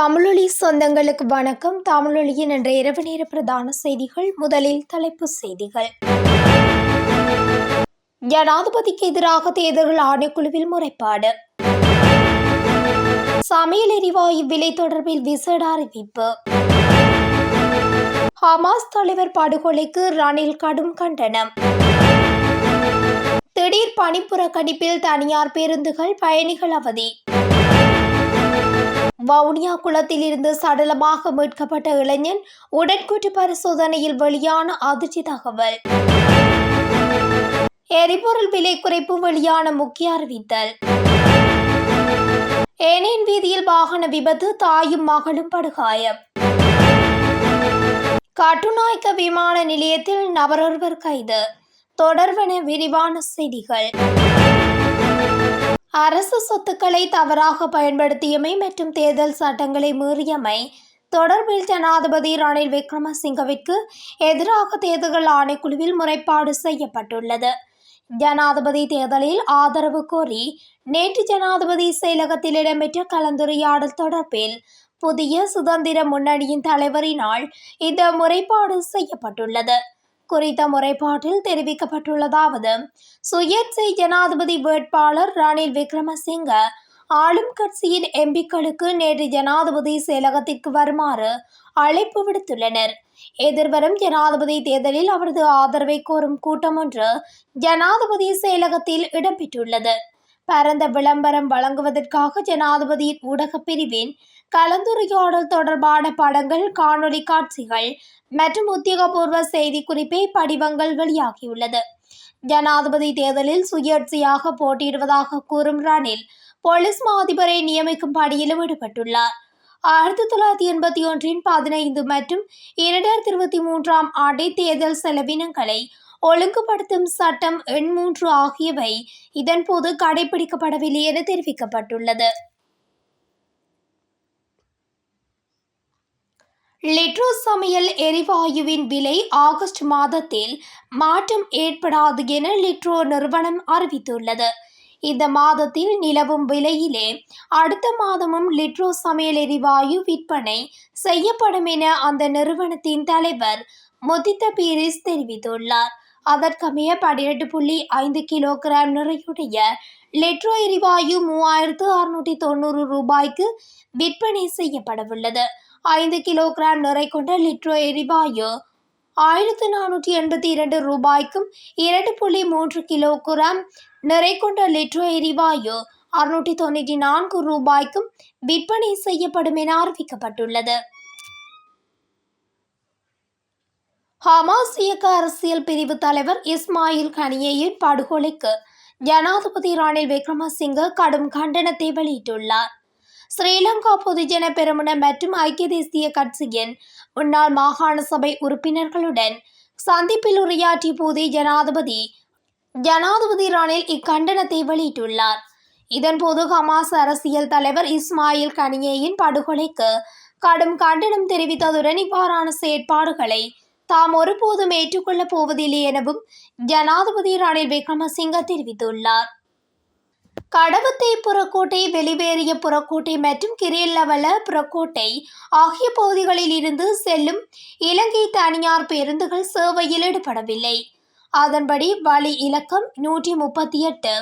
தமிழொலி சொந்தங்களுக்கு வணக்கம். தமிழொலியின் என்ற இரவு நேர பிரதான செய்திகள் முதலில் தலைப்புச் செய்திகள். ஜனாதிபதிக்கு எதிராக தேர்தல்கள் ஆணைக்குழுவில் முறைப்பாடு. சமையல் எரிவாயு விலை தொடர்பில் விசேட அறிவிப்பு. ஹமாஸ் தலைவர் படுகொலைக்கு ரணில் கடும் கண்டனம். திடீர் பணிப்புறக்கணிப்பில் தனியார் பேருந்துகள் பயணிகள் அவதி. வவுனியா குளத்தில் இருந்து சடலமாக மீட்கப்பட்ட இளைஞன் உடற்கூற்று பரிசோதனையில் வெளியான அதிர்ச்சி தகவல். எரிபொருள் விலை குறைப்பு வெளியான முக்கிய அறிவித்தல். ஏனேன் வீதியில் வாகன விபத்து தாயும் மகளும் படுகாயம். கட்டுநாயக்க விமான நிலையத்தில் நபரொருவர் கைது. தொடர்பென விரிவான செய்திகள். அரசு சொத்துக்களை தவறாக பயன்படுத்தியமை மற்றும் தேர்தல் சட்டங்களை மீறியமை தொடர்பில் ஜனாதிபதி ரணில் விக்ரமசிங்கவிற்கு எதிராக தேர்தல் ஆணைக்குழுவில் முறைப்பாடு செய்யப்பட்டுள்ளது. ஜனாதிபதி தேர்தலில் ஆதரவு கோரி நேற்று ஜனாதிபதி செயலகத்தில் இடம்பெற்ற கலந்துரையாடல் தொடர்பில் புதிய சுதந்திர முன்னணியின் தலைவரினால் இந்த முறைப்பாடு செய்யப்பட்டுள்ளது. குறித்த முறைப்பாட்டில் தெரிவிக்கப்பட்டுள்ளதாவது. சுயேட்சை ஜனாதிபதி வேட்பாளர் ரணில் விக்ரமசிங்க ஆளும் கட்சியின் எம்பிக்களுக்கு நேற்று ஜனாதிபதி செயலகத்திற்கு வருமாறு அழைப்பு விடுத்துள்ளனர். எதிர்வரும் ஜனாதிபதி தேர்தலில் அவரது ஆதரவை கோரும் கூட்டம் ஒன்று ஜனாதிபதி செயலகத்தில் இடம்பெற்றுள்ளது. பரந்த விளம்பரம் வழங்குவதற்காக ஜனாதிபதியின் ஊடகப் பிரிவின் கலந்துரையாடல் தொடர்பான படங்கள் காணொளி காட்சிகள் மற்றும் உத்தியோகபூர்வ செய்தி குறிப்பை படிவங்கள் வெளியாகியுள்ளது. ஜனாதிபதி தேர்தலில் சுயேட்சையாக போட்டியிடுவதாக கூறும் ரணில் போலீஸ் மா அதிபரை நியமிக்கும் பணியிலும் ஈடுபட்டுள்ளார். ஆயிரத்தி தொள்ளாயிரத்தி எண்பத்தி ஒன்றின் பதினைந்து மற்றும் இரண்டாயிரத்தி இருபத்தி மூன்றாம் ஆண்டை தேர்தல் செலவினங்களை ஒழுங்குபடுத்தும் சட்டம் எண் மூன்று ஆகியவை இதன்போது கடைபிடிக்கப்படவில்லை என தெரிவிக்கப்பட்டுள்ளது. லிட்ரோ சமையல் எரிவாயுவின் விலை ஆகஸ்ட் மாதத்தில் மாற்றம் ஏற்படாது என லிட்ரோ நிறுவனம் அறிவித்துள்ளது. இந்த மாதத்தில் நிலவும் விலையிலே அடுத்த மாதமும் லிட்ரோ சமையல் எரிவாயு விற்பனை செய்யப்படும் என அந்த நிறுவனத்தின் தலைவர் முதித்த பீரிஸ் தெரிவித்துள்ளார். அதற்கமைய பதினெட்டு புள்ளி ஐந்து கிலோகிராம் நிறையுடைய லெட்ரோ எரிவாயு மூவாயிரத்து அறுநூற்றி தொண்ணூறு ரூபாய்க்கு விற்பனை செய்யப்படவுள்ளது. ஐந்து கிலோகிராம் நிறை கொண்ட லிட்ரோ எரிவாயு ஆயிரத்து நானூற்றி எண்பத்தி இரண்டு ரூபாய்க்கும் இரண்டு புள்ளி மூன்று கிலோகிராம் நிறை கொண்ட லிட்ரோ எரிவாயு அறுநூற்றி தொண்ணூற்றி நான்கு ரூபாய்க்கும் விற்பனை செய்யப்படும் என அறிவிக்கப்பட்டுள்ளது. ஹமாஸ் இயக்க அரசியல் பிரிவு தலைவர் இஸ்மாயில் கனியேயின் படுகொலைக்கு ஜனாதிபதி ரணில் விக்ரமசிங்க கடும் கண்டனத்தை வெளியிட்டுள்ளார். ஸ்ரீலங்கா பொதுஜன பெருமன மற்றும் ஐக்கிய தேசிய கட்சியின் முன்னாள் மாகாண சபை உறுப்பினர்களுடன் சந்திப்பில் உரையாற்றிய போதே ஜனாதிபதி ஜனாதிபதி ரணில் இக்கண்டனத்தை வெளியிட்டுள்ளார். இதன்போது ஹமாஸ் அரசியல் தலைவர் இஸ்மாயில் கனியேயின் படுகொலைக்கு கடும் கண்டனம் தெரிவித்ததுடன் இவ்வாறான செயற்பாடுகளை தாம் ஒருபோதும் ஏற்றுக்கொள்ளப் போவதில்லை எனவும் ஜனாதிபதி ரணில் விக்ரமசிங்க தெரிவித்துள்ளார். கடவத்தை புறக்கோட்டை வெளிவேறிய புறக்கோட்டை மற்றும் கிரியல்லவல புறக்கோட்டை ஆகிய பகுதிகளில் இருந்து செல்லும் இலங்கை தனியார் பேருந்துகள் சேவையில் ஈடுபடவில்லை. அதன்படி வழி இலக்கம் நூற்றி முப்பத்தி எட்டு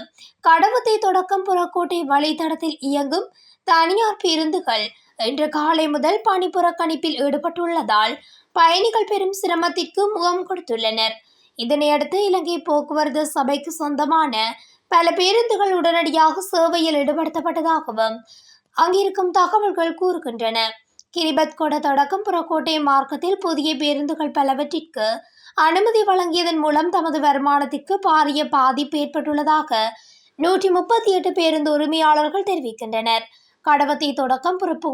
கடவத்தை தொடக்கம் புறக்கோட்டை வழித்தடத்தில் இயங்கும் தனியார் பேருந்துகள் இன்று காலை முதல் பணி புறக்கணிப்பில் ஈடுபட்டுள்ளதால் பயணிகள் பெரும் சிரமத்திற்கு முகம் கொடுத்துள்ளனர். இதனையடுத்து இலங்கை போக்குவரத்து சபைக்கு சொந்தமான பல பேருந்துகள் உடனடியாக சேவையில் ஈடுபடுத்தப்பட்டதாகவும் அங்கிருக்கும் தகவல்கள் கூறுகின்றன. கிரிபத் கொட தொடக்கம் புறக்கோட்டை மார்க்கத்தில் புதிய பேருந்துகள் பலவற்றிற்கு அனுமதி வழங்கியதன் மூலம் தமது வருமானத்திற்கு பாரிய பாதிப்பு ஏற்பட்டுள்ளதாக நூற்றி முப்பத்தி எட்டு பேருந்து உரிமையாளர்கள் தெரிவிக்கின்றனர். கடவத்தை தொடக்கம் புறப்பு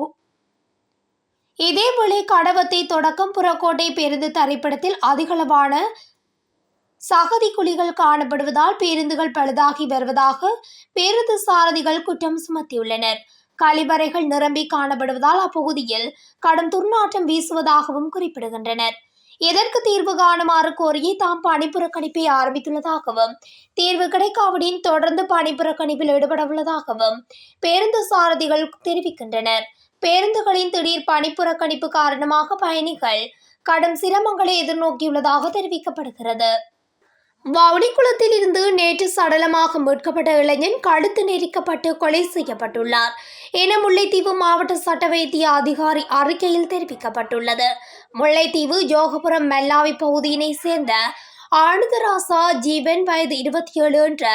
இதேபோல கடவத்தை தொடக்கம் புறக்கோட்டை பேருந்து தரைப்படத்தில் அதிகளவான சகதி குழிகள் காணப்படுவதால் பேருந்துகள் பழுதாகி வருவதாக பேருந்து சாரதிகள் குற்றம் சுமத்தியுள்ளனர். கழிவறைகள் நிரம்பி காணப்படுவதால் அப்பகுதியில் கடும் துர்நாற்றம் வீசுவதாகவும் குறிப்பிடுகின்றனர். எதற்கு தீர்வு காணுமாறு கோரியே தாம் பணிப்புறக்கணிப்பை ஆரம்பித்துள்ளதாகவும் தீர்வு கிடைக்காவிடின் தொடர்ந்து பணிப்புறக்கணிப்பில் ஈடுபட உள்ளதாகவும் பேருந்து சாரதிகள் தெரிவிக்கின்றனர். பேருந்துகளின் திடீர் பணிப்புறக்கணிப்பு காரணமாக பயணிகள் கடும் சிரமங்களை எதிர்நோக்கியுள்ளதாக தெரிவிக்கப்படுகிறது. வவுனிக்குளத்தில் இருந்து நேற்று சடலமாக மீட்கப்பட்ட இளைஞன் கழுத்து நெரிக்கப்பட்டு கொலை செய்யப்பட்டுள்ளார் என முல்லைத்தீவு மாவட்ட சட்ட வைத்திய அதிகாரி அறிக்கையில் தெரிவிக்கப்பட்டுள்ளது. முல்லைத்தீவு ஜோகபுரம் மெல்லாவி பகுதியினை சேர்ந்த ஆனந்தராசா ஜீவன் வயது இருபத்தி ஏழு என்ற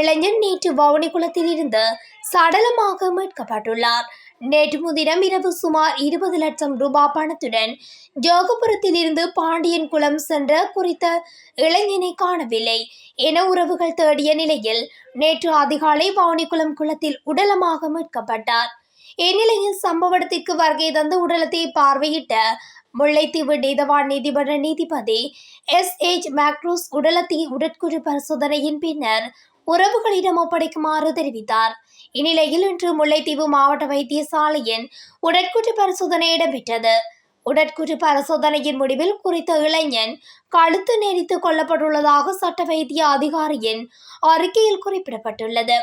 இளைஞன் நேற்று வவுனிக்குளத்தில் இருந்து சடலமாக மீட்கப்பட்டுள்ளார். நேற்று முதினம் இரவு சுமார் இருபது லட்சம் ரூபாய் பணத்துடன் ஜோகபுரத்தில் இருந்து பாண்டியன் குளம் சென்ற குறித்த இளைஞனை காணவில்லை என உறவுகள் தேடிய நிலையில் நேற்று அதிகாலை வவுனிக்குளம் குளத்தில் உடலமாக மீட்கப்பட்டார். இந்நிலையில் சம்பவ இடத்திற்கு வருகை தந்து உடலத்தை பார்வையிட்ட முல்லைத்தீவு நீதவான் நீதிமன்ற நீதிபதி எஸ். எச். மேக்ரூஸ் உடலத்தை உடற்குழு பரிசோதனையின் பின்னர் உறவுகளிடம் ஒப்படைக்குமாறு தெரிவித்தார். இந்நிலையில் இன்று முல்லைத்தீவு மாவட்ட வைத்தியசாலையின் உடற்குற்று பரிசோதனை இடம்பெற்றது. உடற்குற்று பரிசோதனையின் முடிவில் குறித்த இளைஞன் கழுத்து நெறித்து கொல்லப்பட்டுள்ளதாக சட்ட வைத்திய அதிகாரியின் அறிக்கையில் குறிப்பிடப்பட்டுள்ளது.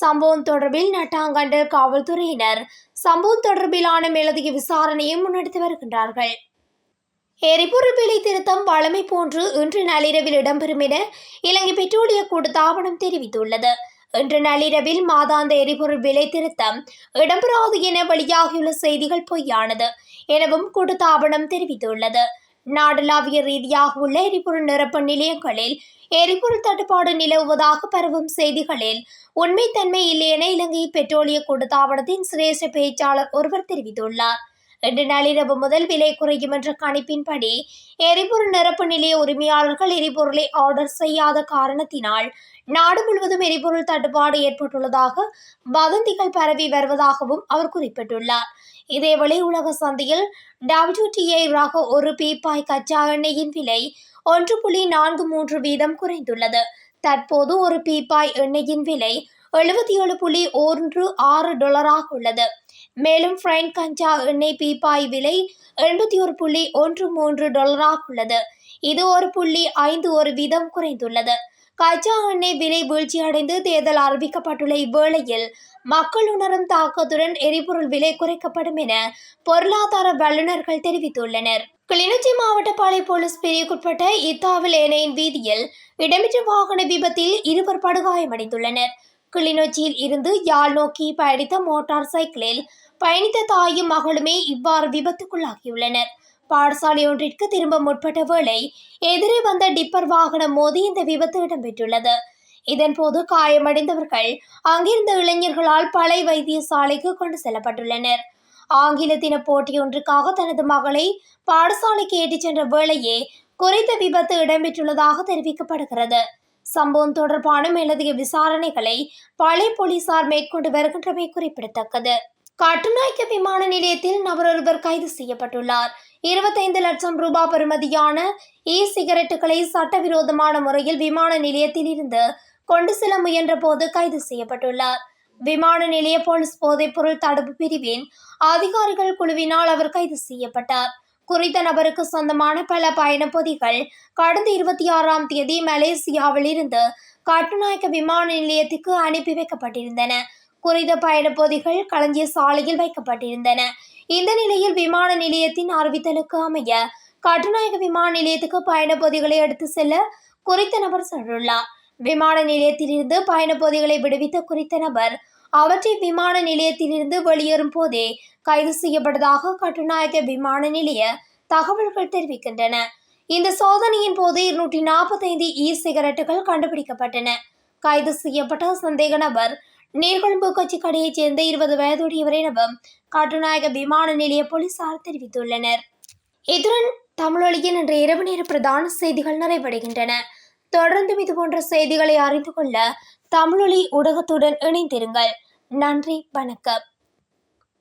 சம்பவம் தொடர்பில் நட்டாங்கண்டல் காவல்துறையினர் சம்பவம் தொடர்பிலான மேலதிக விசாரணையை முன்னெடுத்து வருகின்றார்கள். எரிபொருள் விலை திருத்தம் வழமை போன்று இன்று நள்ளிரவில் இடம்பெறும் என இலங்கை பெட்ரோலிய கூட்டுத்தாபனம் தெரிவித்துள்ளது. இன்று நள்ளிரவில் மாதாந்த எரிபொருள் விலை திருத்தம் இடம்பெறாது என வெளியாகியுள்ள செய்திகள் பொய்யானது எனவும் கூட்டுத்தாபனம் தெரிவித்துள்ளது. நாடளாவிய ரீதியாக உள்ள எரிபொருள் நிரப்பு நிலையங்களில் எரிபொருள் தட்டுப்பாடு நிலவுவதாக பரவும் செய்திகளில் உண்மைத்தன்மை இல்லை என இலங்கை பெட்ரோலிய கூட்டுத்தாபனத்தின் சிரேஷ்ட பேச்சாளர் ஒருவர் தெரிவித்துள்ளார். இன்று நள்ளிரவு முதல் விலை குறையும் என்ற கணிப்பின்படி எரிபொருள் நிரப்பு நிலைய உரிமையாளர்கள் எரிபொருளை ஆர்டர் செய்யாத காரணத்தினால் நாடு முழுவதும் எரிபொருள் தட்டுப்பாடு ஏற்பட்டுள்ளதாக வதந்திகள் பரவி வருவதாகவும் அவர் குறிப்பிட்டுள்ளார். இதேவேளை உலக சந்தையில் டபிள்யூடிஐ ராக ஒரு பீப்பாய் கச்சா எண்ணெயின் விலை ஒன்று புள்ளி நான்கு மூன்று வீதம் குறைந்துள்ளது. தற்போது ஒரு பீப்பாய் எண்ணெயின் விலை எழுபத்தி ஏழு புள்ளி ஒன்று ஆறு டாலராக உள்ளது. மேலும் ஃப்ரைன் கஞ்சா எண்ணெய் பீப்பாய் விலை எண்பத்தி ஒரு புள்ளி ஒன்று மூன்று டாலராக உள்ளது. இது ஒரு புள்ளி ஐந்து ஒரு வீதம் குறைந்துள்ளது. கச்சா எண்ணெய் விலை வீழ்ச்சியடைந்து தேர்தல் அறிவிக்கப்பட்டுள்ள இவ்வேளையில் மக்கள் உணரும் தாக்கத்துடன் எரிபொருள் விலை குறைக்கப்படும் என பொருளாதார வல்லுநர்கள் தெரிவித்துள்ளனர். கிளிநொச்சி மாவட்ட பாளை போலீஸ் பிரிவுக்குட்பட்ட இத்தாவில் ஏனையின் வீதியில் இடம்பெற்ற வாகன விபத்தில் இருவர் படுகாயமடைந்துள்ளனர். கிளிநொச்சியில் இருந்து யாழ் நோக்கி பயணித்த மோட்டார் சைக்கிளில் பயணித்த தாயும் மகளுமே இவ்வாறு விபத்துக்குள்ளாகியுள்ளனர். பாடசாலை ஒன்றிற்கு திரும்ப முற்பட்ட வேளை எதிரே வந்த டிப்பர் வாகனம் மோதி இந்த விபத்து இடம்பெற்றுள்ளது. இதன்போது காயமடைந்தவர்கள் அங்கிருந்த இளைஞர்களால் பழைய வைத்தியசாலைக்கு கொண்டு செல்லப்பட்டுள்ளனர். ஆங்கில தின போட்டியொன்றுக்காக தனது மகளை பாடசாலைக்கு ஏற்றிச் சென்ற வேளையே குறித்த விபத்து இடம்பெற்றுள்ளதாக தெரிவிக்கப்படுகிறது. சம்பவம் தொடர்பான மேலதிக விசாரணைகளை பழைய போலீசார் மேற்கொண்டு வருகின்றமை குறிப்பிடத்தக்கது. கட்டுநாயக்க விமான நிலையத்தில் நபரொருவர் கைது செய்யப்பட்டுள்ளார். இருபத்தைந்து லட்சம் ரூபாய் பெறுமதியான இ சிகரெட்டுகளை சட்டவிரோதமான முறையில் விமான நிலையத்தில் இருந்து கொண்டு செல்ல முயன்ற போது கைது செய்யப்பட்டுள்ளார். விமான நிலைய போலீஸ் போதைப் பொருள் தடுப்பு பிரிவின் அதிகாரிகள் குழுவினால் அவர் கைது செய்யப்பட்டார். குறித்த நபருக்கு சொந்தமான பல பயணப்பொதிகள் கடந்த இருபத்தி ஆறாம் தேதி மலேசியாவில் இருந்து கட்டுநாயக்க விமான நிலையத்துக்கு அனுப்பி வைக்கப்பட்டிருந்தன. குறித்த பயணப்பொதிகள் களஞ்சிய சாலையில் வைக்கப்பட்டிருந்தன. இந்த நிலையில் விமான நிலையத்தின் அறிவித்தலுக்கு அமைய கட்டுநாயக விமான நிலையத்துக்கு பயணப்பொதிகளை எடுத்து செல்ல குறித்த நபர் சென்றுள்ளார். விமான நிலையத்திலிருந்து பயணப்பொதிகளை விடுவித்த குறித்த நபர் அவற்றை விமான நிலையத்திலிருந்து வெளியேறும் போதே கைது செய்யப்பட்டதாக கட்டுநாயக விமான நிலைய தகவல்கள் தெரிவிக்கின்றன. இந்த சோதனையின் போது இருநூற்றி நாற்பத்தைந்து இ சிகரெட்டுகள் கண்டுபிடிக்கப்பட்டன. கைது செய்யப்பட்ட சந்தேக நபர் நீர்கொழும்பு கொச்சி கடையைச் சேர்ந்த இருபது வயதுடையவர் எனவும் காட்டுநாயக விமான நிலைய போலீசார் தெரிவித்துள்ளனர். இத்துடன் தமிழொலியின் இன்று இரவு நேர பிரதான செய்திகள் நிறைவடைகின்றன. தொடர்ந்தும் இது போன்ற செய்திகளை அறிந்து கொள்ள தமிழொலி ஊடகத்துடன் இணைந்திருங்கள். நன்றி வணக்கம்.